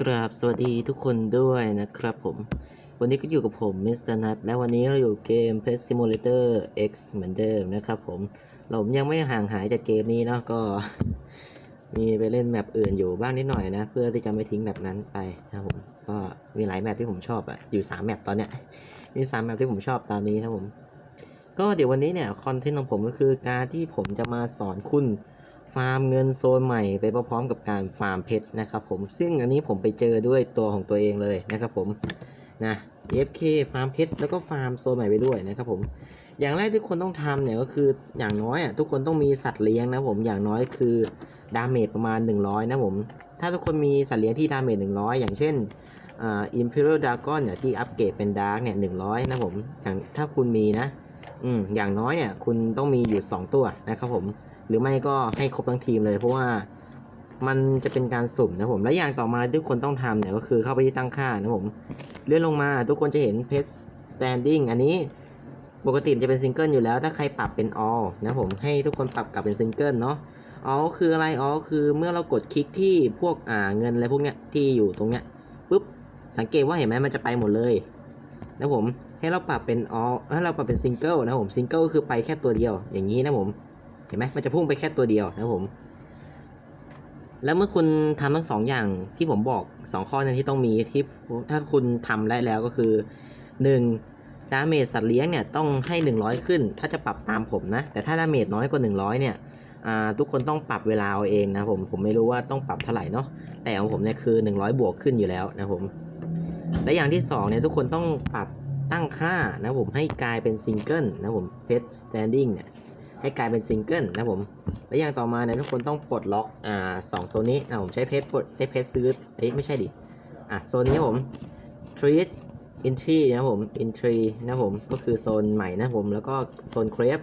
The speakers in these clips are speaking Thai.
กราบสวัสดีทุกคนด้วยนะครับผม วันนี้ก็อยู่กับผมมิสเตอร์นัทและวันนี้เราอยู่เกม Pet Simulator X เหมือนเดิมนะครับผม เรายังไม่ห่างหายจากเกมนี้เนาะก็ มีไปเล่นแมปอื่นอยู่บ้างนิดหน่อยนะ เพื่อที่จะไม่ทิ้งแมปนั้นไปนะครับผมก็มีหลายแมปที่ผมชอบอะอยู่สามแมปตอนเนี้ยมีสามแมปที่ผมชอบตอนนี้นะครับผม ก็เดี๋ยววันนี้เนี่ยคอนเทนต์ของผมก็คือการที่ผมจะมาสอนคุณ ฟาร์มเงินโซนใหม่ไปพร้อมๆกับการฟาร์มเพชรนะครับผมซึ่งอันนี้ผมไปเจอด้วยตัวของตัวเองเลยนะครับผมนะ FK ฟาร์มเพชรแล้วก็ฟาร์มโซนใหม่ไปด้วยนะครับผมอย่างแรกที่คนต้องทำเนี่ยก็คืออย่างน้อยอะทุกคนต้องมีสัตว์เลี้ยงนะผมอย่างน้อยคือดาเมจประมาณ 100 นะผมถ้าทุกคนมีสัตว์เลี้ยงที่ดาเมจ100 อย่างเช่นอ่า Imperial Dragon เนี่ยที่อัปเกรดเป็น Dark เนี่ย100นะผมอย่างถ้าคุณมีนะ อืมอย่างน้อยเนี่ย คุณต้องมีอยู่ 2 ตัวนะครับผม หรือไม่ก็ให้ครบทั้งทีมเลยเพราะว่ามันจะเป็นการสุ่มนะผม และอย่างต่อมาทุกคนต้องทำเนี่ยก็คือเข้าไปที่ตั้งค่านะผม เลื่อนลงมาทุกคนจะเห็น Pet Standing อันนี้ปกติมันจะเป็นซิงเกิลอยู่แล้ว ถ้าใครปรับเป็น all นะผมให้ทุกคนปรับกลับเป็นซิงเกิลเนาะ all คืออะไร all คือเมื่อเรากดคลิกที่พวกอ่าเงินอะไรพวกเนี้ยที่อยู่ตรงเนี้ยปุ๊บสังเกตว่าเห็นไหมมันจะไปหมดเลยนะผมให้เราปรับเป็น all ให้เราปรับเป็นซิงเกิลนะผมซิงเกิลคือไปแค่ตัวเดียวอย่างนี้นะผม ห็นไหมมันจะพุ่งไปแค่ตัวเดียวนะผม แล้วเมื่อคุณทำทั้งสองอย่างที่ผมบอกสองข้อนั้นที่ต้องมีที่ถ้าคุณทำได้แล้วก็คือหนึ่งดาเมจสัตว์เลี้ยงเนี่ยต้องให้ 100 ขึ้น ถ้าจะปรับตามผมนะ แต่ถ้าดาเมจน้อยกว่า 100 เนี่ยทุกคนต้องปรับเวลาเอาเองนะผมผมไม่รู้ว่าต้องปรับเท่าไหร่เนาะแต่ของผมเนี่ยคือ 100 บวกขึ้นอยู่แล้วนะผมและอย่างที่สองเนี่ยทุกคนต้องปรับตั้งค่านะผมให้กลายเป็นซิงเกิลนะผม pet standing เนี่ย ให้กลายเป็นซิงเกิลนะผมและอย่างต่อมาเนี่ยทุกคนต้องปลดล็อกอ่าสองโซนนี้นะผมใช้เพชรปลดใช้เพชรซื้อเอ้ยไม่ใช่ดิอะโซนนี้ผม treat entry นะผม entry นะผมก็คือโซนใหม่นะผมแล้วก็โซน crave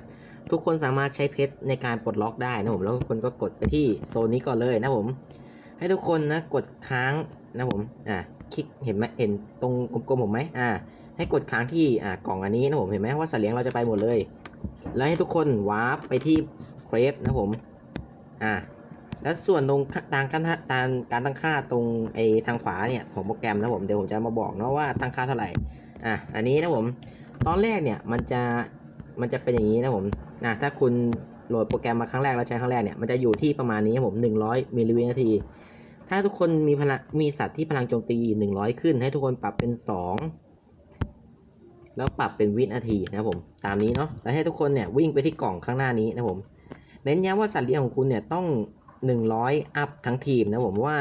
ทุกคนสามารถใช้เพชรในการปลดล็อกได้นะผมแล้วทุกคนก็กดไปที่โซนนี้ก่อนเลยนะผม ให้ทุกคนนะกดค้างนะผมอะคลิกเห็นไหมเห็นตรงกลมๆผมไหมอ่าให้กดค้างที่อ่ากล่องอันนี้นะผมเห็นไหมว่าสัตว์เลี้ยงเราจะไปหมดเลย แล้วให้ทุกคนวาร์ปไปที่เครปนะผม อ่า แล้วส่วนตรงตางการตางการตั้งค่าตรงไอทางขวาเนี่ยของโปรแกรมนะผมเดี๋ยวผมจะมาบอกเนาะว่าตั้งค่าเท่าไหร่ อะ อันนี้นะผม ตอนแรกเนี่ยมันจะมันจะเป็นอย่างนี้นะผมนะถ้าคุณโหลดโปรแกรมมาครั้งแรกแล้วใช้ครั้งแรกเนี่ยมันจะอยู่ที่ประมาณนี้ผม 100 มิลลิวินาที ถ้าทุกคนมีพลังมีสัตว์ที่พลังโจมตี 100 ขึ้น ให้ทุกคนปรับเป็น 2 แล้วปรับเป็นวินาทีนะครับผม ตามนี้เนาะแล้วให้ทุกคนเนี่ยวิ่งไปที่กล่องข้างหน้านี้นะครับผม เน้นย้ำว่าสัตว์เลี้ยงของคุณเนี่ยต้อง 100 อัพทั้งทีมนะผมว่า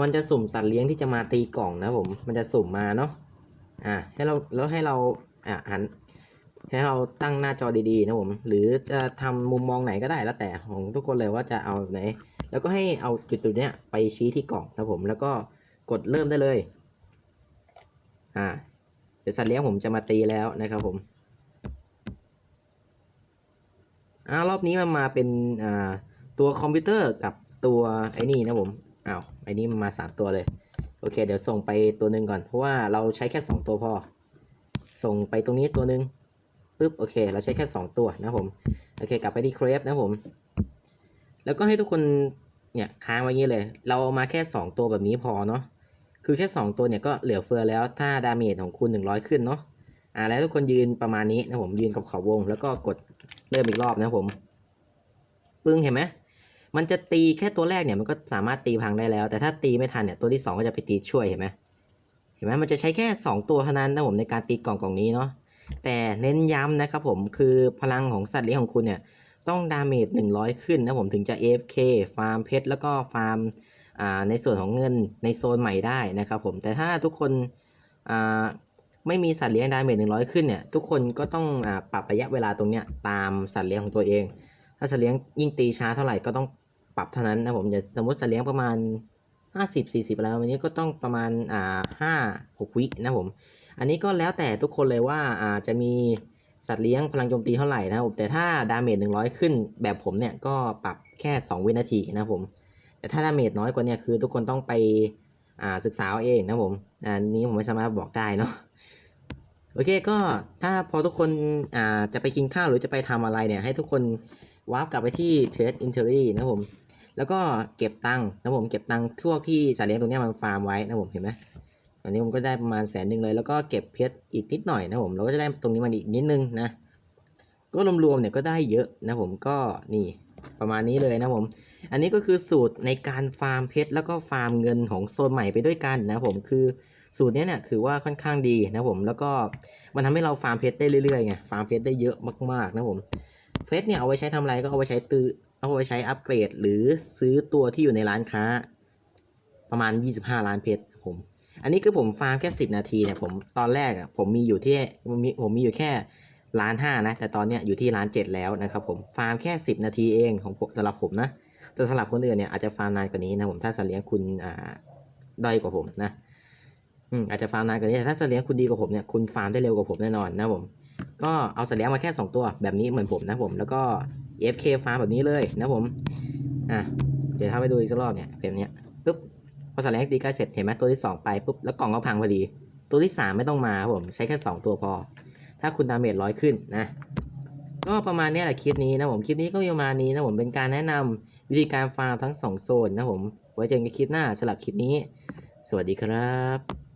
มันจะสุ่มสัตว์เลี้ยงที่จะมาตีกล่องนะผม มันจะสุ่มมาเนาะ อ่าให้เราแล้วให้เราอ่าหันให้เราตั้งหน้าจอดีๆนะผม หรือจะทำมุมมองไหนก็ได้แล้วแต่ของทุกคนเลยว่าจะเอาไหน แล้วก็ให้เอาจุดๆเนี้ยไปชี้ที่กล่องนะผม แล้วก็กดเริ่มได้เลย อ่า เดี๋ยวสัตว์เลี้ยงผมจะมาตีแล้วนะครับผมอ้ารอบนี้มันมาเป็นอ่าตัวคอมพิวเตอร์กับตัวไอ้นี่นะผมอ้าวไอ้นี่มันมาสามตัวเลยโอเค เดี๋ยวส่งไปตัวหนึ่งก่อน เพราะว่าเราใช้แค่สองตัวพอ ส่งไปตรงนี้ตัวหนึ่งปึ๊บโอเค เราใช้แค่สองตัวนะผมโอเค กลับไปที่เครปนะผม แล้วก็ให้ทุกคนเนี่ยค้างไว้อย่างนี้เลย เราเอามาแค่สองตัวแบบนี้พอเนาะ คือแค่ 2 ตัวเนี่ยก็เหลือเฟือแล้วถ้าดาเมจของคุณ 100 ขึ้นเนาะอ่าแล้วทุกคนยืนประมาณนี้นะผมยืนกับขอบวง แล้วก็กดเริ่มอีกรอบนะผมปึ้งเห็นไหมมันจะตีแค่ตัวแรกเนี่ยมันก็สามารถตีพังได้แล้ว แต่ถ้าตีไม่ทันเนี่ยตัวที่ 2 ก็จะไปตีช่วยเห็นไหมเห็นไหมมันจะใช้แค่ 2 ตัวเท่านั้นนะผมในการตีกล่องกล่องนี้เนาะแต่เน้นย้ำนะครับผมคือพลังของสัตว์เลี้ยงของคุณเนี่ยต้องดาเมจ100 ขึ้นนะผมถึงจะ AFK ฟาร์มเพชรแล้วก็ฟาร์ม ในส่วนของเงินในโซนใหม่ได้นะครับผมแต่ถ้าทุกคนไม่มีสัตว์เลี้ยงดาเมจหนึ่งร้อยขึ้นเนี่ยทุกคนก็ต้องอปรับระยะเวลาตรงเนี้ยตามสัตว์เลี้ยงของตัวเอง ถ้าสัตว์เลี้ยงยิ่งตีช้าเท่าไหร่ก็ต้องปรับเท่านั้นนะผมอย่าสมมติสัตว์เลี้ยงประมาณ 50 40แล้ววันนี้ก็ต้องประมาณอ่าห้าหกวินะผมอันนี้ก็แล้วแต่ทุกคนเลยว่าอ่าจะมีสัตว์เลี้ยงพลังโจมตีเท่าไหร่นะครับแต่ถ้าดาเมจหนึ่งร้อยขึ้นแบบผมเนี่ยก็ปรับแค่ 2 วินาทีนะผม แต่ถ้าดาเมจน้อยกว่าเนี่ยคือทุกคนต้องไปศึกษาเองนะผมอันนี้ผมไม่สามารถบอกได้เนาะโอเคก็ถ้าพอทุกคนอ่าจะไปกินข้าวหรือจะไปทำอะไรเนี่ย ให้ทุกคนวาร์ปกลับไปที่ Trade Inventory นะผม แล้วก็เก็บตังค์นะผมเก็บตังค์พวกที่สัตว์เลี้ยงตรงนี้มันฟาร์มไว้นะผมเห็นไหมตอนนี้ผมก็ได้ประมาณแสนหนึ่งเลย แล้วก็เก็บเพชรอีกนิดหน่อยนะผมเราก็จะได้ตรงนี้มันอีกนิดนึงนะ ก็รวมๆเนี่ยก็ได้เยอะนะผมก็นี่ ประมาณนี้เลยนะผม อันนี้ก็คือสูตรในการฟาร์มเพชรแล้วก็ฟาร์มเงินของโซนใหม่ไปด้วยกันนะผมคือสูตรนี้เนี่ยคือว่าค่อนข้างดีนะผมแล้วก็มันทำให้เราฟาร์มเพชรได้เรื่อยๆไงฟาร์มเพชรได้เยอะมากๆนะผมเพชรเนี่ยเอาไว้ใช้ทำอะไรก็เอาไว้ใช้ตื้อเอาไว้ใช้อัปเกรด หรือซื้อตัวที่อยู่ในร้านค้า ประมาณ 25 ล้านเพชรผม อันนี้คือผมฟาร์มแค่ 10 นาทีเนี่ยผมตอนแรกอะผมมีอยู่ที่ผมมีผมมีอยู่แค่ ล้านห้านะแต่ตอนเนี้ยอยู่ที่ล้านเจ็ดแล้วนะครับผมฟาร์มแค่ 10 นาทีเองของผมสำหรับผมนะแต่สำหรับคนอื่นเนี่ยอาจจะฟาร์มนานกว่านี้นะผมถ้าสัตว์เลี้ยงคุณอ่าด้อยกว่าผมนะอืมอาจจะฟาร์มนานกว่านี้แต่ถ้าสัตว์เลี้ยงคุณดีกว่าผมเนี่ยคุณฟาร์มได้เร็วกว่าผมแน่นอนนะผมก็เอาสัตว์เลี้ยงมาแค่ 2 ตัวแบบนี้เหมือนผมนะผมแล้วก็ FK ฟาร์มแบบนี้เลยนะผมอะเดี๋ยวทำให้ดูอีกสักรอบเนี่ยเพลเนี้ยปุ๊บพอสัตว์เลี้ยงตีใกล้เสร็จเห็นไหมตัวที่ 2 ไปปุ๊บแล้วกล่องก็พังพอดี ตัวที่ 3 ไม่ต้องมาครับผมใช้แค่ 2 ตัวพอ ถ้าคุณดาเมจร้อยขึ้นนะ ก็ประมาณนี้แหละคลิปนี้นะผมคลิปนี้ก็ประมาณนี้นะผมเป็นการแนะนำวิธีการฟาร์มทั้ง 2 โซนนะผมไว้เจอกันคลิปหน้าสำหรับคลิปนี้ สวัสดีครับ